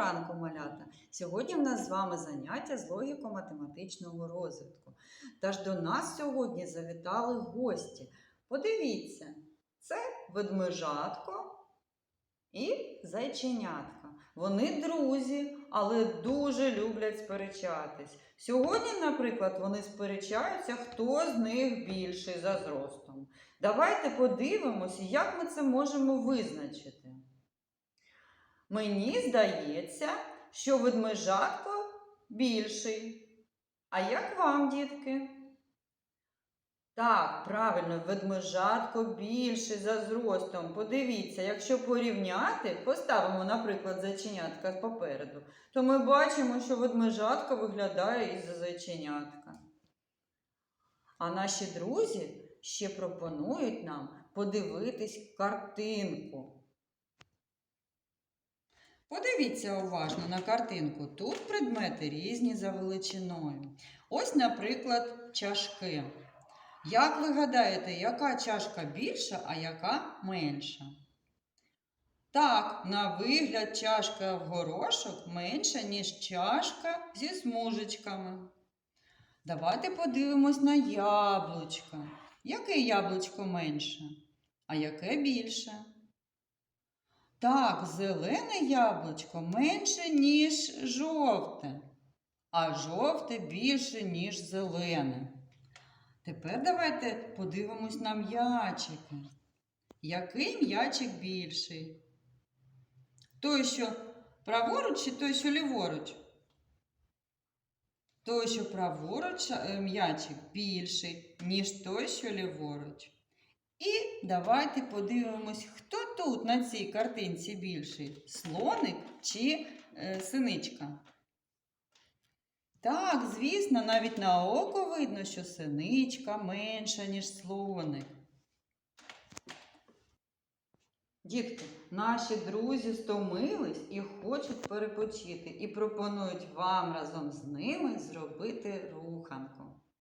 ранку, малята! Сьогодні в нас з вами заняття з логіко-математичного розвитку. Та ж до нас сьогодні завітали гості. Подивіться, це ведмежатко і зайченятко. Вони друзі, але дуже люблять сперечатись. Сьогодні, наприклад, вони сперечаються, хто з них більший за зростом. Давайте подивимося, як ми це можемо визначити. Мені здається, що ведмежатко більший. А як вам, дітки? Так, правильно, ведмежатко більший за зростом. Подивіться, якщо порівняти, поставимо, наприклад, зайченятка попереду, то ми бачимо, що ведмежатко виглядає із зайченятка. А наші друзі ще пропонують нам подивитись картинку. Подивіться уважно на картинку. Тут предмети різні за величиною. Ось, наприклад, чашки. Як ви гадаєте, яка чашка більша, а яка менша? Так, на вигляд чашка в горошок менша, ніж чашка зі смужечками. Давайте подивимось на яблучко. Яке яблучко менше, а яке більше? Так, зелене яблучко менше, ніж жовте, а жовте більше, ніж зелене. Тепер давайте подивимось на м'ячики. Який м'ячик більший? Той, що праворуч, чи той, що ліворуч? Той, що праворуч е, м'ячик більший, ніж той, що ліворуч. І давайте подивимось, хто тут на цій картинці більший? Слоник чи е, синичка? Так, звісно, навіть на око видно, що синичка менша, ніж слоник. Дітки, наші друзі стомились і хочуть перепочити, і пропонують вам разом з ними зробити руханку.